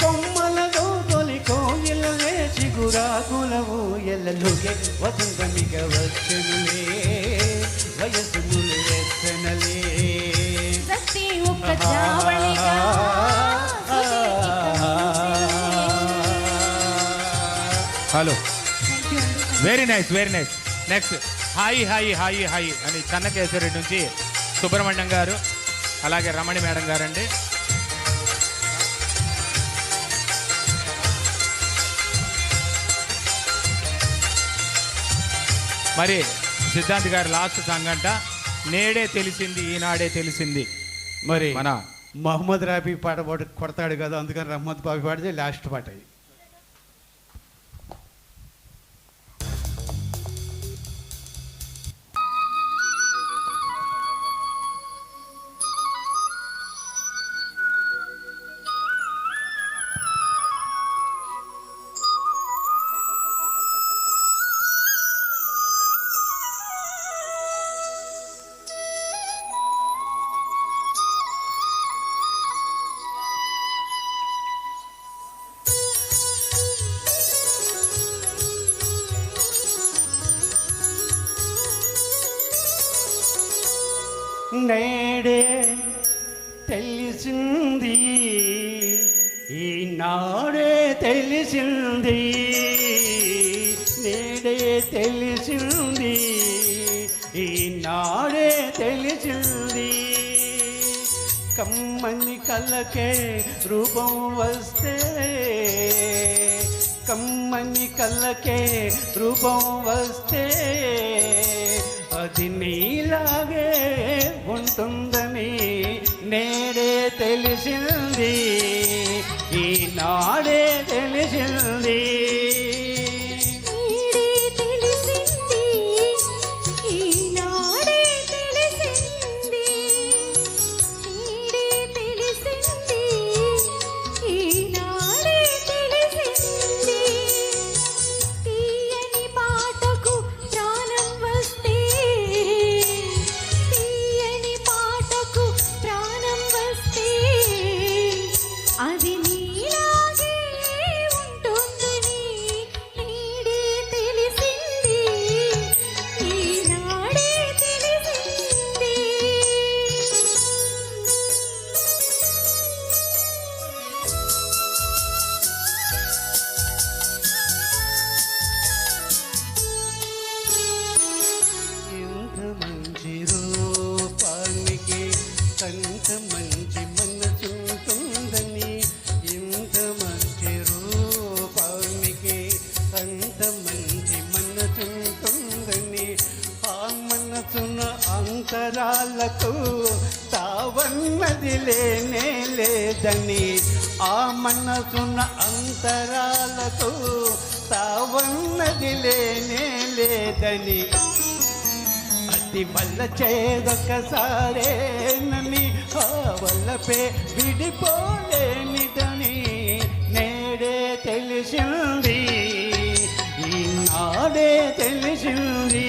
కొమ్మలతో తొలి కోయిలలే చిగురాకులవు ఎల్లలుగే వసంతమిగ వచ్చనులే వయసుములు వెచ్చనలే. ప్రతి ఒక్క జావళిగా hello. Very nice very nice next hi hi hi hi అని చెన్నకేశ్వరరెడ్డి నుంచి సుబ్రహ్మణ్యం గారు అలాగే రమణి మేడం గారండి. మరి సిద్ధాంత్ గారి లాస్ట్ సాంగ్ అంట నేడే తెలిసింది ఈనాడే తెలిసింది. మరి మన మహమ్మద్ రాబీ పాట పాట కొడతాడు కదా అందుకని రహమ్మద్ బాబీ పాడితే లాస్ట్ పాట ఇది తెలిసింది. ఈనాడే తెలిసింది. నేడే తెలిసింది. ఈనాడే తెలిసింది. కమ్మని కలకే రూపం వస్తే కమ్మని కళ్ళకే రూపం వస్తే అది నీలాగే ఉంటుంది. నేడే తెలిసింది ఈనాడే తెలిసింది. మనసున అంతరాలతో తావన్నది లేనే లేదని. అతి వల్ల చేదొకసారేనని ఆ వల్లపే విడిపోలేనిదని నేడే తెలిసింది. ఈనాడే తెలిసింది.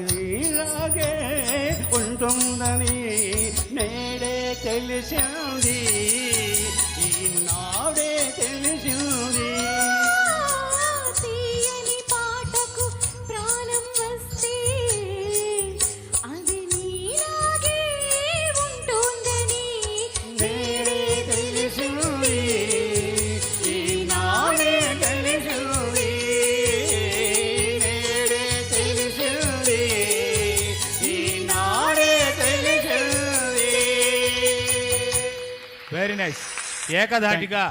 ఏకధాటిగా.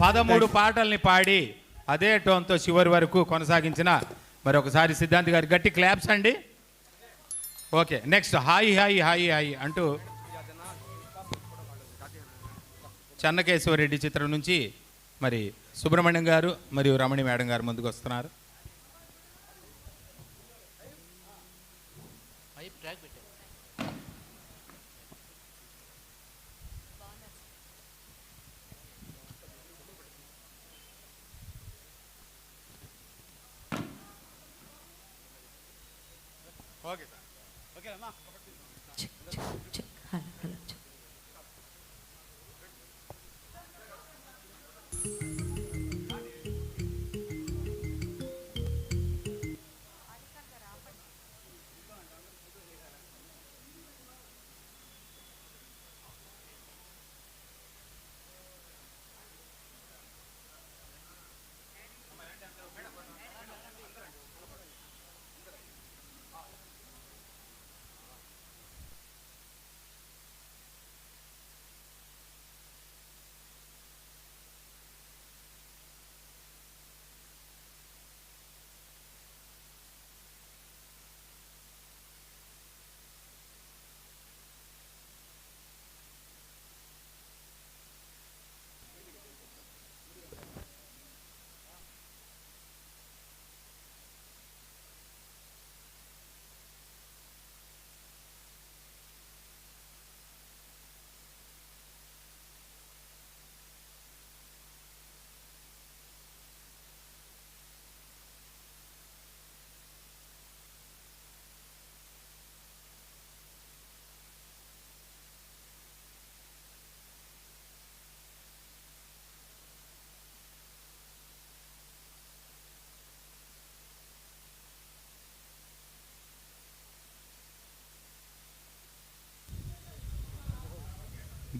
పదమూడు. పాటల్ని పాడి అదే టోన్తో చివరి వరకు కొనసాగించిన మరి ఒకసారి సిద్ధాంత్ గారి గట్టి క్లాప్స్ అండి okay next hi hi hi హాయి అంటూ చెన్నకేశ్వరరెడ్డి చిత్రం నుంచి మరి సుబ్రహ్మణ్యం గారు మరియు రమణి మేడం గారు ముందుకు వస్తున్నారు okay sir check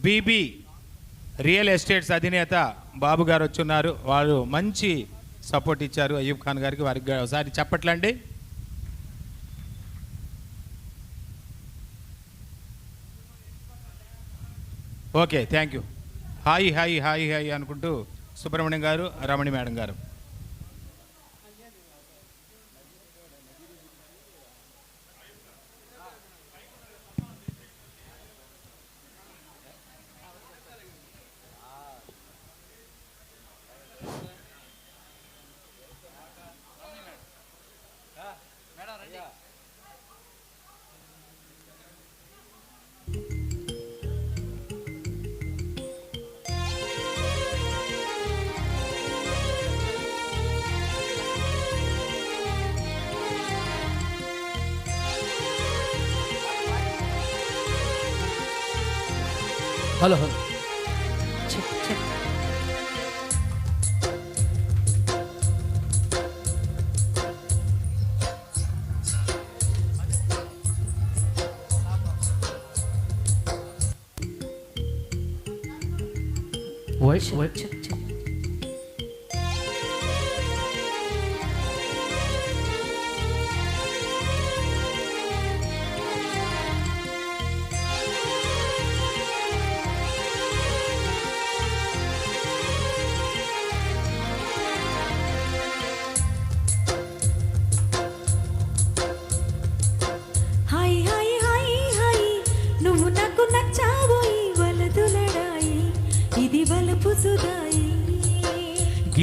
BB real estates అధినేత బాబు గారు వచ్చున్నారు. వారు మంచి సపోర్ట్ ఇచ్చారు అయ్యూబ్ ఖాన్ గారికి. వారికి ఒకసారి చెప్పట్లండి. Okay thank you. Hi hi hi hi అనుకుంటూ Subrahmanyam garu Ramani madam garu. Hello hello check check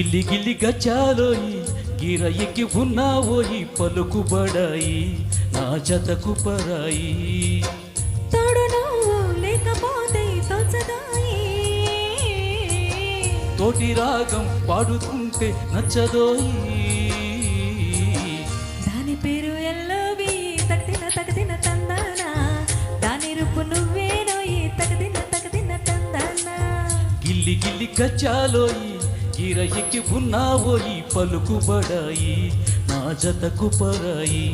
గిల్లి గిల్లి గచ్చాలోయి గిర ఎక్కి ఉన్నావోయి పలుకుబడాయి నా జతకు పరాయి. తోటి రాగం పాడుతుంటే నచ్చదోయి. దాని పేరు ఎల్లోవి తగదిన తగదిన తందాన దాని రూపు నువ్వేనోయి తగదిన తగదిన తందాన గిల్లి గిల్లి గచ్చాలోయి గిర ఉన్నావోయి పలుకుబడాయి నా జతకు పరాయి.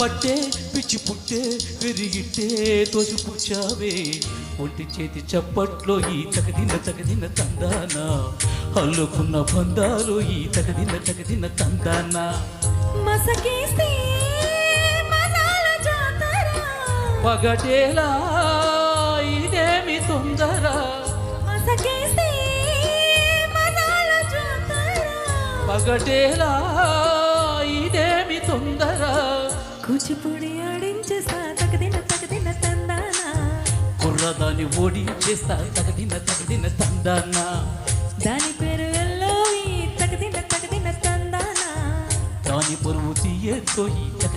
పట్టే పిచ్చి పుట్టే పెరిగిట్టే తోసిపుచ్చావే. ఒంటి చేతి చప్పట్లో ఈ తగదిన తగదిన తందాన. అల్లుకున్న బంధాలు ఈ తగదిన తగదిన తందాన. పగటేలా ఇదేమి తొందర? పగటేలా ఇదేమి తొందర? కూచిపూడి ఆడించేస్తా తగదిన తగదిన తందాన. కుర్రదాన్ని ఓడి చేస్తా తగదిన తగదిన తందాన. దాని పేరు ఎల్లోవి తగదిన తగదిన తందాన. దాని పొరుగు తీయతో